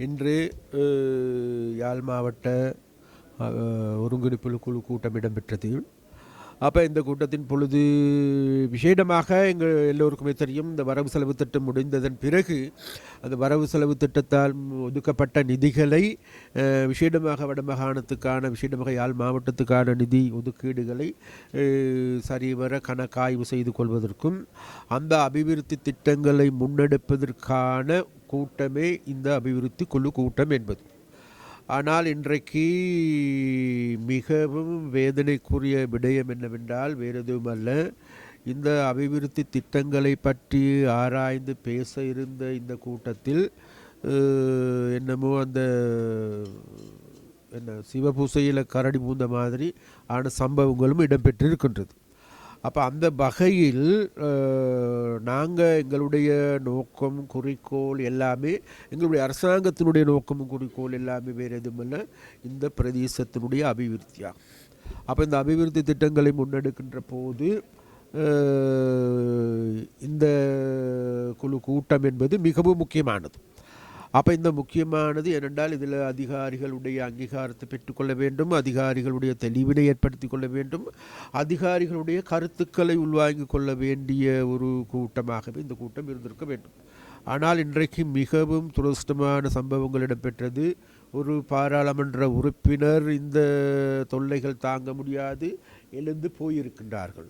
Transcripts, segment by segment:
இன்று யாழ் மாவட்ட ஒருங்கிணைப்பு குழு கூட்டம் இடம்பெற்றது. அப்போ இந்த கூட்டத்தின் பொழுது விசேடமாக எங்கள் எல்லோருக்குமே தெரியும் இந்த வரவு செலவு திட்டம் முடிந்ததன் பிறகு அந்த வரவு செலவு திட்டத்தால் ஒதுக்கப்பட்ட நிதிகளை விஷேடமாக விசேடமாக வடமாகாணத்துக்கான விசேடமாக யாழ் மாவட்டத்துக்கான நிதி ஒதுக்கீடுகளை சரிவர கணக்காய்வு செய்து கொள்வதற்கும் அந்த அபிவிருத்தி திட்டங்களை முன்னெடுப்பதற்கான கூட்டமே இந்த அபிவிருத்தி குழு கூட்டம் என்பது. ஆனால் இன்றைக்கு மிகவும் வேதனைக்குரிய விடயம் என்னவென்றால் வேறு எதுவும் அல்ல இந்த அபிவிருத்தி திட்டங்களை பற்றி ஆராய்ந்து பேச இருந்த இந்த கூட்டத்தில் என்னமோ அந்த என்ன சிவபூசையில் கரடி பூந்த மாதிரி ஆன சம்பவங்களும் இடம்பெற்றிருக்கின்றது. அப்போ அந்த வகையில் நாங்கள் எங்களுடைய நோக்கம் குறிக்கோள் எல்லாமே எங்களுடைய அரசாங்கத்தினுடைய நோக்கமும் குறிக்கோள் எல்லாமே வேறு எதுவுமில்ல இந்த பிரதேசத்தினுடைய அபிவிருத்தியாகும். அப்போ இந்த அபிவிருத்தி திட்டங்களை முன்னெடுக்கின்ற போது இந்த குழு கூட்டம் என்பது மிகவும் முக்கியமானது. அப்போ இந்த முக்கியமானது ஏனென்றால் இதில் அதிகாரிகளுடைய அங்கீகாரத்தை பெற்றுக்கொள்ள வேண்டும் அதிகாரிகளுடைய தெளிவினை ஏற்படுத்தி கொள்ள வேண்டும் அதிகாரிகளுடைய கருத்துக்களை உள்வாங்கிக் கொள்ள வேண்டிய ஒரு கூட்டமாகவே இந்த கூட்டம் இருந்திருக்க வேண்டும். ஆனால் இன்றைக்கு மிகவும் துரதிருஷ்டமான சம்பவங்கள் இடம்பெற்றது. ஒரு பாராளுமன்ற உறுப்பினர் இந்த தொல்லைகள் தாங்க முடியாது எழுந்து போயிருக்கின்றார்கள்.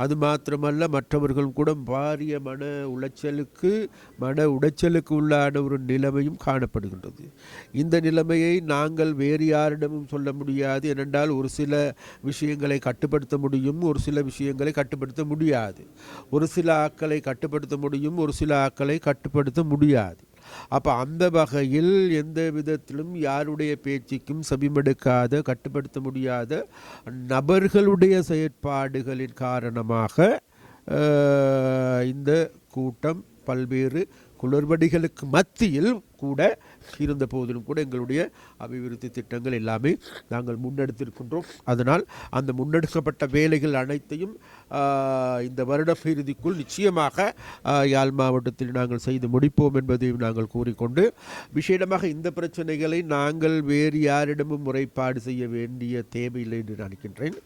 அது மாத்திரமல்ல மற்றவர்களும் கூட பாரிய மன உளைச்சலுக்கு மன உடைச்சலுக்கு உள்ளான ஒரு நிலைமையும் காணப்படுகின்றது. இந்த நிலைமையை நாங்கள் வேறு யாரிடமும் சொல்ல முடியாது. ஏனென்றால் ஒரு சில விஷயங்களை கட்டுப்படுத்த முடியும் ஒரு சில விஷயங்களை கட்டுப்படுத்த முடியாது. ஒரு சில ஆக்களை கட்டுப்படுத்த முடியும் ஒரு சில ஆக்களை கட்டுப்படுத்த முடியாது. அப்போ அந்த வகையில் எந்த விதத்திலும் யாருடைய பேச்சுக்கும் செவிமடுக்காத கட்டுப்படுத்த முடியாத நபர்களுடைய செயற்பாடுகளின் காரணமாக இந்த கூட்டம் பல்வேறு குளறுபடிகளுக்கு மத்தியில் கூட இருந்த போதிலும் கூட எங்களுடைய அபிவிருத்தி திட்டங்கள் எல்லாமே நாங்கள் முன்னெடுத்திருக்கின்றோம். அதனால் அந்த முன்னெடுக்கப்பட்ட வேலைகள் அனைத்தையும் இந்த வருட இறுதிக்குள் நிச்சயமாக யாழ் மாவட்டத்தில் நாங்கள் செய்து முடிப்போம் என்பதையும் நாங்கள் கூறிக்கொண்டு விசேடமாக இந்த பிரச்சனைகளை நாங்கள் வேறு யாரிடமும் முறைப்பாடு செய்ய வேண்டிய தேவையில்லை என்று நினைக்கின்றேன்.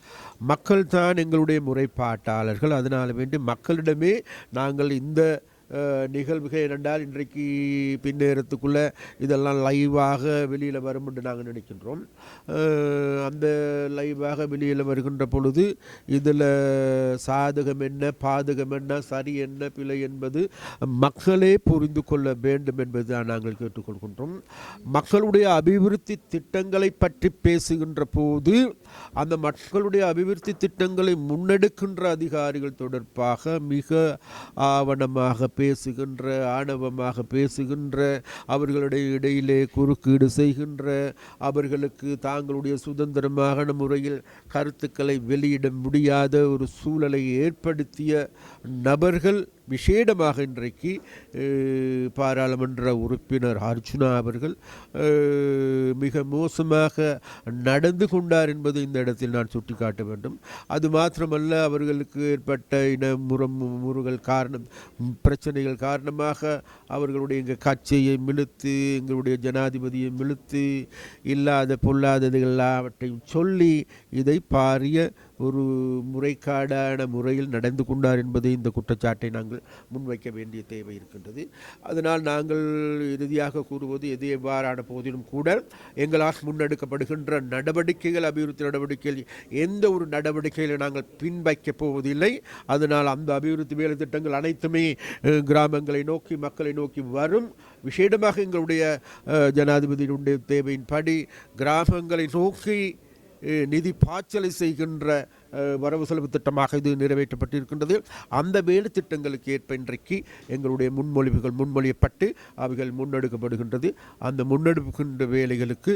மக்கள் தான் எங்களுடைய முறைப்பாட்டாளர்கள். அதனால் வேண்டி மக்களிடமே நாங்கள் இந்த நிகழ்வுகள் இரண்டால் இன்றைக்கு பின்னேறத்துக்குள்ளே இதெல்லாம் லைவாக வெளியில் வரும் என்று நாங்கள் நினைக்கின்றோம். அந்த லைவாக வெளியில் வருகின்ற பொழுது இதில் சாதகம் என்ன பாதகம் என்ன சரி என்ன பிழை என்பது மக்களே புரிந்து கொள்ள வேண்டும் என்பதுதான் நாங்கள் கேட்டுக்கொள்கின்றோம். மக்களுடைய அபிவிருத்தி திட்டங்களை பற்றி பேசுகின்ற போது அந்த மக்களுடைய அபிவிருத்தி திட்டங்களை முன்னெடுக்கின்ற அதிகாரிகள் தொடர்பாக மிக ஆவணமாக பே பேசுகின்ற ஆணவமாக பேசுகின்ற அவர்களுடைய இடையிலே குறுக்கீடு செய்கின்ற அவர்களுக்கு தாங்களுடைய சுதந்திரமான முறையில் கருத்துக்களை வெளியிட முடியாத ஒரு சூழலை ஏற்படுத்திய நபர்கள் விசேடமாக இன்றைக்கு பாராளுமன்ற உறுப்பினர் அர்ஜுனா அவர்கள் மிக மோசமாக நடந்து கொண்டார் என்பது இந்த இடத்தில் நான் சுட்டிக்காட்ட வேண்டும். அது மாத்திரமல்ல அவர்களுக்கு ஏற்பட்ட இன முறம் முறுகள் காரணம் பிரச்சனைகள் காரணமாக அவர்களுடைய எங்கள் கட்சியை மிழுத்து எங்களுடைய ஜனாதிபதியை மிழுத்து இல்லாத பொல்லாததுகள் எல்லாவற்றையும் சொல்லி இதை பாரிய ஒரு முறைக்காடான முறையில் நடந்து கொண்டார் என்பதை இந்த குற்றச்சாட்டை நாங்கள் முன்வைக்க வேண்டிய தேவை இருக்கின்றது. அதனால் நாங்கள் இறுதியாக கூறுவது எது எவ்வாறான போதிலும் கூட எங்களால் முன்னெடுக்கப்படுகின்ற நடவடிக்கைகள் அபிவிருத்தி நடவடிக்கைகள் எந்த ஒரு நடவடிக்கைகளை நாங்கள் பின்வைக்கப் போவதில்லை. அதனால் அந்த அபிவிருத்தி வேலை திட்டங்கள் அனைத்துமே கிராமங்களை நோக்கி மக்களை நோக்கி வரும். விசேடமாக எங்களுடைய ஜனாதிபதியினுடைய தேவையின்படி கிராமங்களை நோக்கி நிதி பாய்ச்சலை செய்கின்ற வரவு செலவு திட்டமாக இது நிறைவேற்றப்பட்டிருக்கின்றது. அந்த வேலை திட்டங்களுக்கு ஏற்ப இன்றைக்கு எங்களுடைய முன்மொழிவுகள் முன்மொழியப்பட்டு அவைகள் முன்னெடுக்கப்படுகின்றது. அந்த முன்னெடுக்கின்ற வேலைகளுக்கு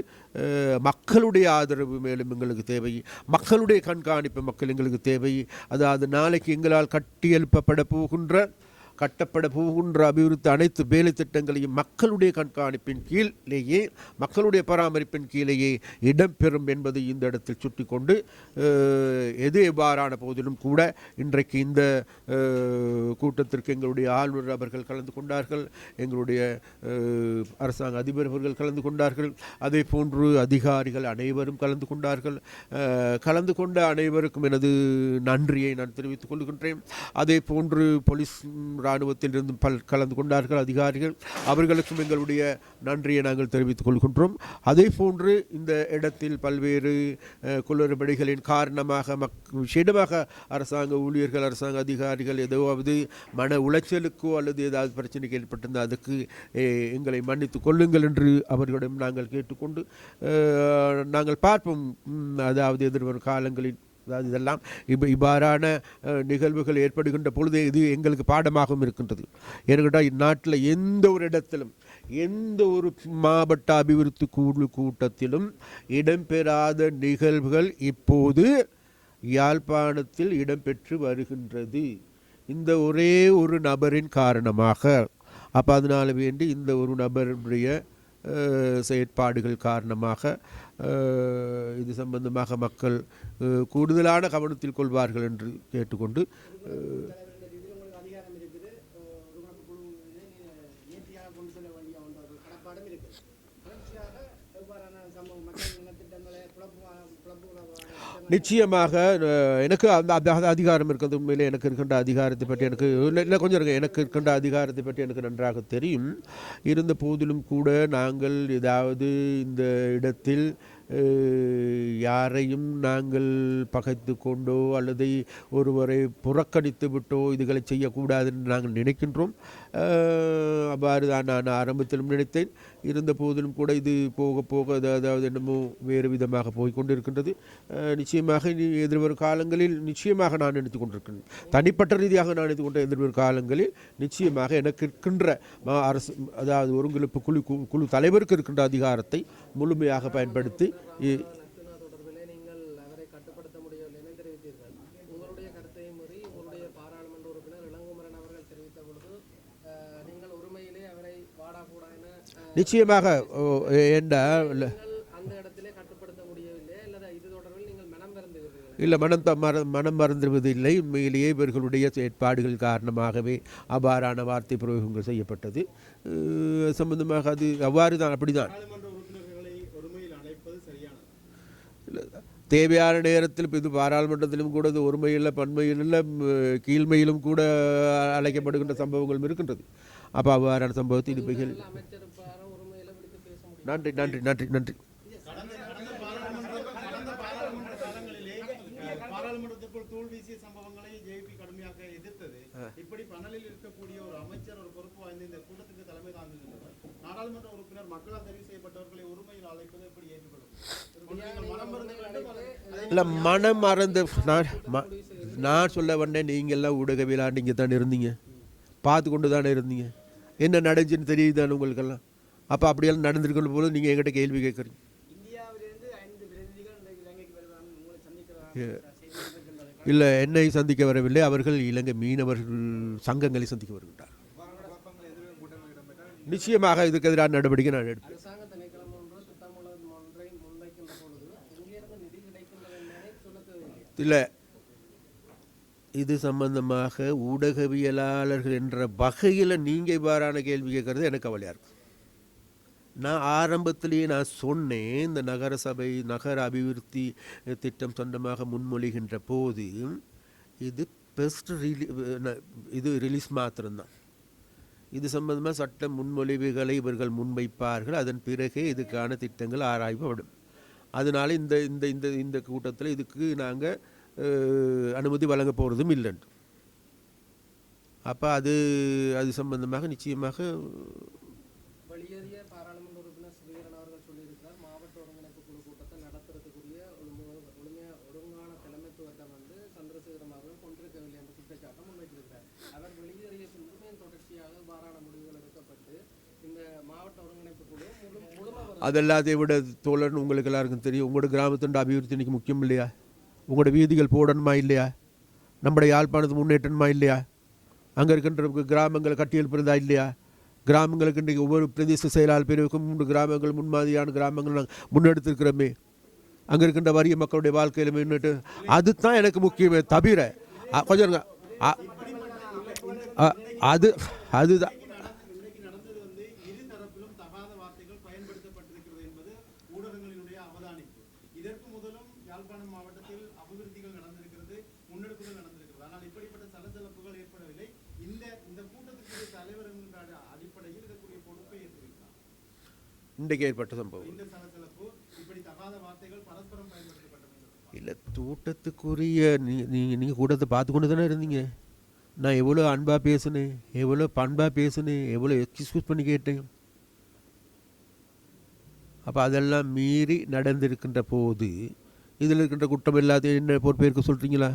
மக்களுடைய ஆதரவு மேலும் எங்களுக்கு தேவை. மக்களுடைய கண்காணிப்பு மக்கள் எங்களுக்கு தேவை. அதாவது நாளைக்கு எங்களால் கட்டியெழுப்பப்பட போகின்ற கட்டப்பட போகின்ற அபிவிருத்தி அனைத்து வேலை திட்டங்களையும் மக்களுடைய கண்காணிப்பின் கீழேயே மக்களுடைய பராமரிப்பின் கீழேயே இடம்பெறும் என்பதை இந்த இடத்தில் சுட்டி கொண்டு எது எவ்வாறான போதிலும் கூட இன்றைக்கு இந்த கூட்டத்திற்கு எங்களுடைய ஆளுநர் அவர்கள் கலந்து கொண்டார்கள் எங்களுடைய அரசாங்க அதிபர் அவர்கள் கலந்து கொண்டார்கள் அதே போன்று அதிகாரிகள் அனைவரும் கலந்து கொண்டார்கள். கலந்து கொண்ட அனைவருக்கும் எனது நன்றியை நான் தெரிவித்துக் கொள்கின்றேன். அதே போன்று போலீஸ் இராணுவத்தில் பல் கலந்து கொண்டார்கள் அதிகாரிகள். அவர்களுக்கும் எங்களுடைய நன்றியை நாங்கள் தெரிவித்துக் கொள்கின்றோம். அதே போன்று இந்த இடத்தில் பல்வேறு குளறுபடிகளின் காரணமாக மக் விஷயமாக அரசாங்க ஊழியர்கள் அரசாங்க அதிகாரிகள் ஏதாவது மன உளைச்சலுக்கோ அல்லது ஏதாவது பிரச்சனைக்கு ஏற்பட்டிருந்தால் அதுக்கு எங்களை மன்னித்து கொள்ளுங்கள் என்று அவர்களிடம் நாங்கள் கேட்டுக்கொண்டு நாங்கள் பார்ப்போம். அதாவது எதிர்வரும் காலங்களில் அதாவது இதெல்லாம் இப்போ இவ்வாறான நிகழ்வுகள் ஏற்படுகின்ற பொழுது இது எங்களுக்கு பாடமாகவும் இருக்கின்றது. ஏனென்றால் இந்நாட்டில் எந்த ஒரு இடத்திலும் எந்த ஒரு மாவட்ட அபிவிருத்தி குழு கூட்டத்திலும் இடம்பெறாத நிகழ்வுகள் இப்போது யாழ்ப்பாணத்தில் இடம்பெற்று வருகின்றது. இந்த ஒரே ஒரு நபரின் காரணமாக அப்போ அதனால் வேண்டி இந்த ஒரு நபருடைய செயற்பாடுகள் காரணமாக இது சம்பந்தமாக மக்கள் கூடுதலான கவனத்தில் கொள்வார்கள் என்று கேட்டுக்கொண்டு சம்பவம் நிச்சயமாக எனக்கு அந்த அந்த அதிகாரம் இருக்கிறது உண்மையிலே எனக்கு இருக்கின்ற அதிகாரத்தை பற்றி எனக்கு இல்லை இல்லை கொஞ்சம் இருங்க. எனக்கு இருக்கின்ற அதிகாரத்தை பற்றி எனக்கு நன்றாக தெரியும். இருந்த போதிலும் கூட நாங்கள் ஏதாவது இந்த இடத்தில் யாரையும் நாங்கள் பகைத்து கொண்டோ அல்லது ஒருவரை புறக்கணித்து விட்டோ இதுகளை செய்யக்கூடாது என்று நாங்கள் நினைக்கின்றோம். அவ்வாறு தான் நான் ஆரம்பத்திலும் நினைத்தேன். இருந்த போதிலும் கூட இது போக போக அதாவது என்னமோ வேறு விதமாக போய்கொண்டிருக்கின்றது நிச்சயமாக இனி எதிர்வரும் காலங்களில் நிச்சயமாக நான் நினைத்து கொண்டிருக்கிறேன். தனிப்பட்ட ரீதியாக நான் நினைத்து கொண்ட எதிர்வரும் காலங்களில் நிச்சயமாக எனக்கு இருக்கின்ற மா- அரசு அதாவது ஒருங்கிணைப்பு குழு கு- குழு தலைவருக்கு இருக்கின்ற அதிகாரத்தை முழுமையாக பயன்படுத்தி நிச்சயமாக என்றால் இல்லை மனம் த மர மனம் மறந்துவிவதில்லை உண்மையிலேயே இவர்களுடைய செயற்பாடுகள் காரணமாகவே அவ்வாறான வார்த்தை பிரயோகங்கள் செய்யப்பட்டது. சம்பந்தமாக அது அவ்வாறு தான் அப்படிதான் உறுப்பினர்களை ஒருமையில் அழைப்பது சரியானது இல்ல, தேவையான நேரத்தில் இப்போ இது பாராளுமன்றத்திலும் கூட இது ஒருமையில் பன்மையில் கீழ்மையிலும் கூட அழைக்கப்படுகின்ற சம்பவங்களும் இருக்கின்றது. அப்போ அவ்வாறான சம்பவத்தை உரிமையில முடியும். நன்றி நன்றி நன்றி நன்றி. கடந்த கடந்த பாராளுமன்ற கடந்த பாராளுமன்ற காலங்களிலே அஹ், பாராளுமன்றத்திற்குள் தூள் வீசிய சம்பவங்களை ஜேபி கடுமையாக எதிர்த்தது. இப்படி பணலில் இருக்கக்கூடிய ஒரு அமைச்சர் ஒரு பொறுப்பு வாய்ந்த இந்த கூட்டத்துக்கு தலைமை தாங்குகின்றவர். நாடாளுமன்ற உறுப்பினர் மக்களால் தெரிவு செய்யப்பட்டவர்களை ஒருமையில் அழைப்பது எப்படி ஏற்றுக்கொள்ளும் இல்லை மனம் மறந்து நான் ம- நான் சொல்ல வந்தேன் நீங்கள்லாம் ஊடகவியலாண்டு இங்கே தானே இருந்தீங்க. பார்த்து கொண்டு தானே இருந்தீங்க. என்ன நடந்துச்சுன்னு தெரியுது தானே உங்களுக்கெல்லாம்? அப்போ அப்படியெல்லாம் நடந்திருக்கிற போது நீங்கள் எங்கிட்ட கேள்வி கேட்குறீங்க. இல்லை என்னை சந்திக்க வரவில்லை. அவர்கள் இலங்கை மீனவர்கள் சங்கங்களை சந்திக்க வருகின்றார் நிச்சயமாக இதுக்கு எதிரான நடவடிக்கை நான் எடுப்பேன் அரசாங்க திணைக்களம் ஒன்று திட்டமுள்ள ஒன்றை முன்வைக்கின்ற பொழுது எங்கிருந்து நிதி கிடைக்கின்றது என்பதை சொல்ல தேவையில்லை இல்லை. இது சம்பந்தமாக ஊடகவியலாளர்கள் என்ற வகையில் நீங்கள் இவ்வாறான கேள்வி கேட்குறது எனக்கு கவலையாக இருக்கும் நான் ஆரம்பத்திலேயே நான் சொன்னேன் இந்த நகர சபை நகர அபிவிருத்தி திட்டம் சொந்தமாக முன்மொழிகின்ற போது இது பெஸ்ட் ரிலீ இது ரிலீஸ் மாத்திரம்தான். இது சம்பந்தமாக சட்ட முன்மொழிவுகளை இவர்கள் முன்வைப்பார்கள் அதன் பிறகே இதுக்கான திட்டங்கள் ஆராய்வுப்படும் அதனால இந்த இந்த இந்த இந்த கூட்டத்தில் இதுக்கு நாங்கள் அனுமதி வழங்க போகிறதும் இல்லைன்னு அப்போ அது அது சம்பந்தமாக நிச்சயமாக மாவட்ட ஒருங்கிணைப்பு குழு கூட்டத்தை அதெல்லாத்தையும் விட தோழன் உங்களுக்கு எல்லாருக்கும் தெரியும். உங்களோட கிராமத்தோட அபிவிருத்தி இன்றைக்கி முக்கியம் இல்லையா? உங்களோட வீதிகள் போடணுமா இல்லையா? நம்முடைய யாழ்ப்பாணத்து முன்னேற்றணுமா இல்லையா? அங்கே இருக்கின்ற கிராமங்களை கட்டி எழுப்புறதா இல்லையா? கிராமங்களுக்கு இன்றைக்கு ஒவ்வொரு பிரதேச செயலாளர் பிரிவுக்கும் மூன்று கிராமங்கள் முன்மாதிரியான கிராமங்கள் நாங்கள் முன்னெடுத்திருக்கிறோமே. அங்கே இருக்கின்ற வறிய மக்களுடைய வாழ்க்கையில் முன்னிட்டு அதுதான் எனக்கு முக்கியமே தவிர கொஞ்சம் அ, அது அதுதான். இன்றைக்கு ஏற்பட்ட சம்பவம் இல்லை தூட்டத்துக்குரிய நீ நீங்கள் நீங்கள் கூட்டத்தை பார்த்து கொண்டு தானே இருந்தீங்க? நான் எவ்வளோ அன்பாக பேசினேன் எவ்வளோ பண்பாக பேசினேன் எவ்வளோ எக்ஸ்கியூஸ் பண்ணி கேட்டேன். அப்போ அதெல்லாம் மீறி நடந்திருக்கின்ற போது இதில் இருக்கின்ற குற்றம் எல்லாத்தையும் என்ன பொறுப்பேற்க சொல்கிறீங்களா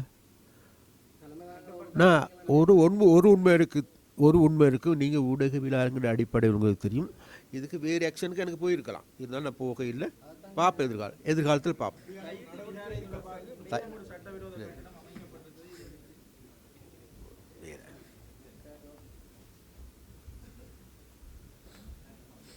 நான் ஒரு உண்மை ஒரு உண்மை இருக்குது ஒரு உண்மை இருக்குது நீங்கள் ஊடகவியலாளர்கள் அடிப்படையில் உங்களுக்கு தெரியும். இதுக்கு வேறு ஆக்ஷனுக்கு எனக்கு போயிருக்கலாம். இருந்தாலும் நான் போக இல்லை. பார்ப்பேன் எதிர்காலம் எதிர்காலத்தில் பார்ப்பேன் த-